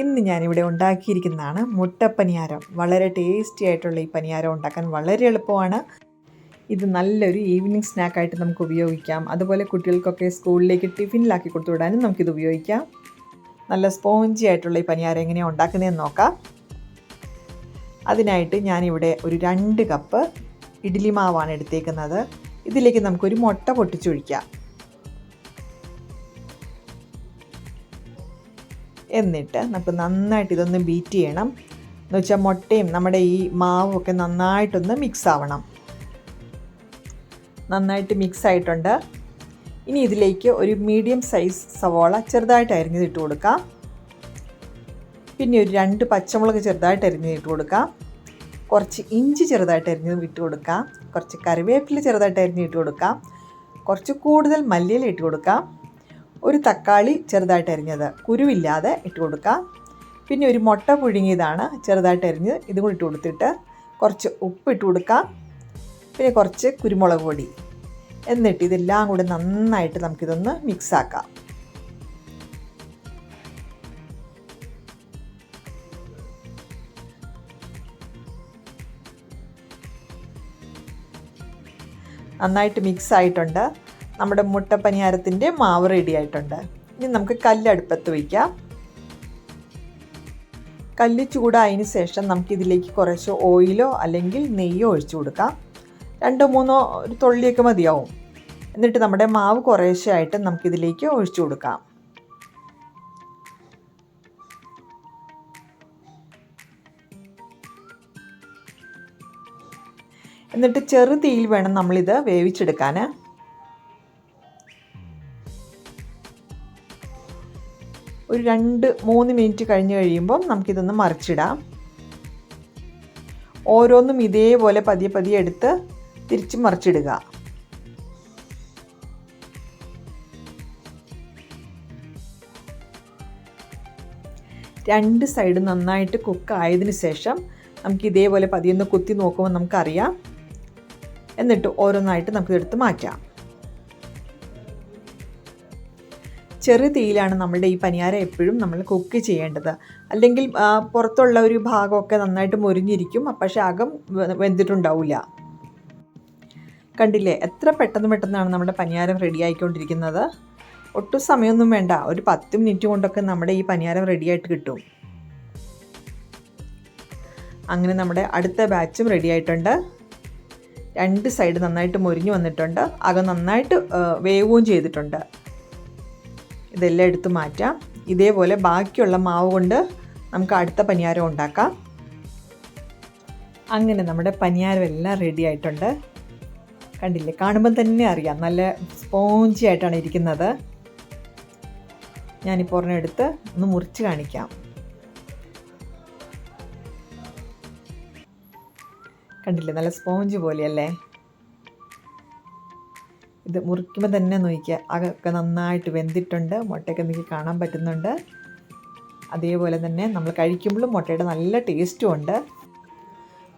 ഇന്ന് ഞാനിവിടെ ഉണ്ടാക്കിയിരിക്കുന്നതാണ് മുട്ട പനിയാരം വളരെ ടേസ്റ്റി ആയിട്ടുള്ള ഈ പനിയാരം ഉണ്ടാക്കാൻ വളരെ എളുപ്പമാണ്. ഇത് നല്ലൊരു ഈവനിങ് സ്നാക്കായിട്ട് നമുക്ക് ഉപയോഗിക്കാം. അതുപോലെ കുട്ടികൾക്കൊക്കെ സ്കൂളിലേക്ക് ടിഫിനിലാക്കി കൊടുത്തു വിടാനും നമുക്കിത് ഉപയോഗിക്കാം. നല്ല സ്പോഞ്ചി ആയിട്ടുള്ള ഈ പനിയാരം എങ്ങനെയാണ് ഉണ്ടാക്കുന്നതെന്ന് നോക്കാം. അതിനായിട്ട് ഞാനിവിടെ ഒരു രണ്ട് കപ്പ് ഇഡ്ഡലി മാവാണ് എടുത്തേക്കുന്നത്. ഇതിലേക്ക് നമുക്കൊരു മുട്ട പൊട്ടിച്ചൊഴിക്കാം. എന്നിട്ട് നമുക്ക് നന്നായിട്ട് ഇതൊന്ന് ബീറ്റ് ചെയ്യണം. എന്ന് വെച്ചാൽ മുട്ടയും നമ്മുടെ ഈ മാവും ഒക്കെ നന്നായിട്ടൊന്ന് മിക്സ് ആവണം. നന്നായിട്ട് മിക്സ് ആയിട്ടുണ്ട്. ഇനി ഇതിലേക്ക് ഒരു മീഡിയം സൈസ് സവോള ചെറുതായിട്ട് അരിഞ്ഞത് ഇട്ട് കൊടുക്കാം. പിന്നെ ഒരു രണ്ട് പച്ചമുളക് ചെറുതായിട്ട് അരിഞ്ഞിട്ട് കൊടുക്കാം. കുറച്ച് ഇഞ്ചി ചെറുതായിട്ട് അരിഞ്ഞ് ഇട്ട് കൊടുക്കാം. കുറച്ച് കറിവേപ്പില ചെറുതായിട്ട് അരിഞ്ഞ് ഇട്ട് കൊടുക്കാം. കുറച്ച് കൂടുതൽ മല്ലിയില ഇട്ട് കൊടുക്കാം. ഒരു തക്കാളി ചെറുതായിട്ട് അരിഞ്ഞത്. കുരുവില്ലാതെ ഇട്ട് കൊടുക്കാം പിന്നെ ഒരു മുട്ട പുഴുങ്ങിയതാണ് ചെറുതായിട്ട് അരിഞ്ഞ് ഇതും കൂടി ഇട്ട് കൊടുത്തിട്ട് കുറച്ച് ഉപ്പ് ഇട്ട് കൊടുക്കാം പിന്നെ കുറച്ച് കുരുമുളക് പൊടി. എന്നിട്ട് ഇതെല്ലാം കൂടി നന്നായിട്ട് നമുക്കിതൊന്ന് മിക്സ് ആക്കാം. നന്നായിട്ട് മിക്സ് ആയിട്ടുണ്ട്. നമ്മുടെ മുട്ടപ്പനിയാരത്തിന്റെ മാവ് റെഡി ആയിട്ടുണ്ട്. ഇനി നമുക്ക് കല്ലടുപ്പത്ത് വയ്ക്കാം കല്ല് ചൂടായതിന് ശേഷം നമുക്കിതിലേക്ക് കുറച്ച് ഓയിലോ അല്ലെങ്കിൽ നെയ്യോ ഒഴിച്ചു കൊടുക്കാം. രണ്ടോ മൂന്നോ ഒരു തൊള്ളിയൊക്കെ മതിയാവും. എന്നിട്ട് നമ്മുടെ മാവ് കുറേശ്ശെയായിട്ട് നമുക്കിതിലേക്ക് ഒഴിച്ചു കൊടുക്കാം. എന്നിട്ട് ചെറു തീയിൽ വേണം നമ്മളിത് വേവിച്ചെടുക്കാൻ ഒരു രണ്ട് മൂന്ന് മിനിറ്റ് കഴിഞ്ഞ് കഴിയുമ്പം നമുക്കിതൊന്ന് മറിച്ചിടാം. ഓരോന്നും ഇതേപോലെ പതിയെ പതിയെ എടുത്ത് തിരിച്ച് മറിച്ചിടുക. രണ്ട് സൈഡ് നന്നായിട്ട് കുക്ക് ആയതിനു ശേഷം നമുക്ക് ഇതേപോലെ പതിയൊന്ന് കുത്തി നോക്കുമ്പോൾ നമുക്കറിയാം. എന്നിട്ട് ഓരോന്നായിട്ട് നമുക്കിതെടുത്ത് മാറ്റാം. ചെറു തീയിലാണ് നമ്മളുടെ ഈ പനിയാരം എപ്പോഴും നമ്മൾ കുക്ക് ചെയ്യേണ്ടത്. അല്ലെങ്കിൽ പുറത്തുള്ള ഒരു ഭാഗമൊക്കെ നന്നായിട്ട് മുരിഞ്ഞിരിക്കും പക്ഷേ അകം വെന്തിട്ടുണ്ടാവില്ല. കണ്ടില്ലേ? എത്ര പെട്ടെന്ന് പെട്ടെന്നാണ് നമ്മുടെ പനിയാരം റെഡി ആയിക്കൊണ്ടിരിക്കുന്നത്. ഒട്ടും സമയമൊന്നും വേണ്ട. ഒരു പത്ത് മിനിറ്റ് കൊണ്ടൊക്കെ നമ്മുടെ ഈ പനിയാരം റെഡിയായിട്ട് കിട്ടും. അങ്ങനെ നമ്മുടെ അടുത്ത ബാച്ചും റെഡി ആയിട്ടുണ്ട്. രണ്ട് സൈഡ് നന്നായിട്ട് മുരിഞ്ഞു വന്നിട്ടുണ്ട്. അകം നന്നായിട്ട് വേവുകയും ചെയ്തിട്ടുണ്ട്. ഇതെല്ലാം എടുത്ത് മാറ്റാം. ഇതേപോലെ ബാക്കിയുള്ള മാവ് കൊണ്ട് നമുക്ക് അടുത്ത പനിയാരം ഉണ്ടാക്കാം. അങ്ങനെ നമ്മുടെ പനിയാരം എല്ലാം റെഡി ആയിട്ടുണ്ട്. കണ്ടില്ലേ? കാണുമ്പോൾ തന്നെ അറിയാം. നല്ല സ്പോഞ്ചി ആയിട്ടാണ് ഇരിക്കുന്നത്. ഞാനിപ്പോൾ ഒരെണ്ണം എടുത്ത് ഒന്ന് മുറിച്ച് കാണിക്കാം. കണ്ടില്ലേ? നല്ല സ്പോഞ്ച് പോലെയല്ലേ? ഇത് മുറിക്കുമ്പോൾ തന്നെ നോക്കിക്കുക അതൊക്കെ നന്നായിട്ട് വെന്തിട്ടുണ്ട്. മുട്ടയൊക്കെ നിങ്ങൾക്ക് കാണാൻ പറ്റുന്നുണ്ട്. അതേപോലെ തന്നെ നമ്മൾ കഴിക്കുമ്പോഴും മുട്ടയുടെ നല്ല ടേസ്റ്റും ഉണ്ട്.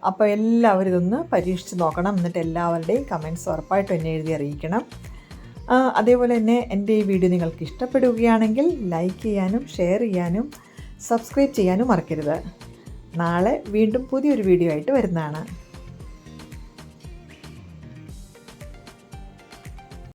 അപ്പോൾ എല്ലാവരും ഇതൊന്ന് പരീക്ഷിച്ച് നോക്കണം. എന്നിട്ട് എല്ലാവരുടെയും കമന്റ്സ് ഉറപ്പായിട്ട് എന്നെ എഴുതി അറിയിക്കണം. അതേപോലെ തന്നെ എന്റെ ഈ വീഡിയോ നിങ്ങൾക്ക് ഇഷ്ടപ്പെടുകയാണെങ്കിൽ ലൈക്ക് ചെയ്യാനും ഷെയർ ചെയ്യാനും സബ്സ്ക്രൈബ് ചെയ്യാനും മറക്കരുത്. നാളെ വീണ്ടും പുതിയൊരു വീഡിയോ ആയിട്ട് വരുന്നതാണ്.